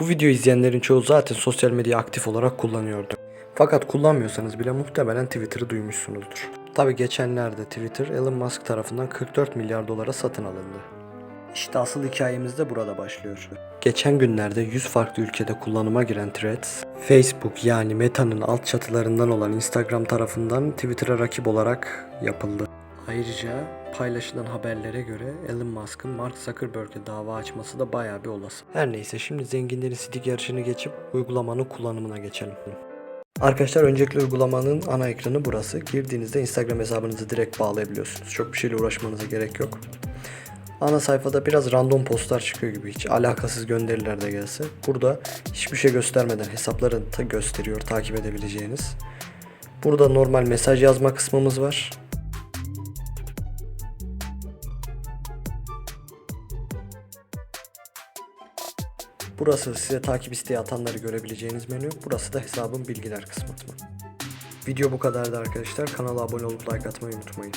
Bu videoyu izleyenlerin çoğu zaten sosyal medyayı aktif olarak kullanıyordu. Fakat kullanmıyorsanız bile muhtemelen Twitter'ı duymuşsunuzdur. Tabi geçenlerde Twitter Elon Musk tarafından 44 milyar dolara satın alındı. İşte asıl hikayemiz de burada başlıyor. Geçen günlerde 100 farklı ülkede kullanıma giren Threads, Facebook yani Meta'nın alt çatılarından olan Instagram tarafından Twitter'a rakip olarak yapıldı. Ayrıca paylaşılan haberlere göre Elon Musk'ın Mark Zuckerberg'e dava açması da bayağı bir olası. Her neyse şimdi zenginlerin sidik yarışını geçip uygulamanın kullanımına geçelim. Arkadaşlar öncelikle uygulamanın ana ekranı burası. Girdiğinizde Instagram hesabınızı direkt bağlayabiliyorsunuz. Çok bir şeyle uğraşmanıza gerek yok. Ana sayfada biraz random postlar çıkıyor gibi hiç alakasız gönderiler de gelse. Burada hiçbir şey göstermeden hesapları gösteriyor takip edebileceğiniz. Burada normal mesaj yazma kısmımız var. Burası size takip isteği atanları görebileceğiniz menü. Burası da hesabın bilgiler kısmı. Video bu kadardı arkadaşlar. Kanala abone olup like atmayı unutmayın.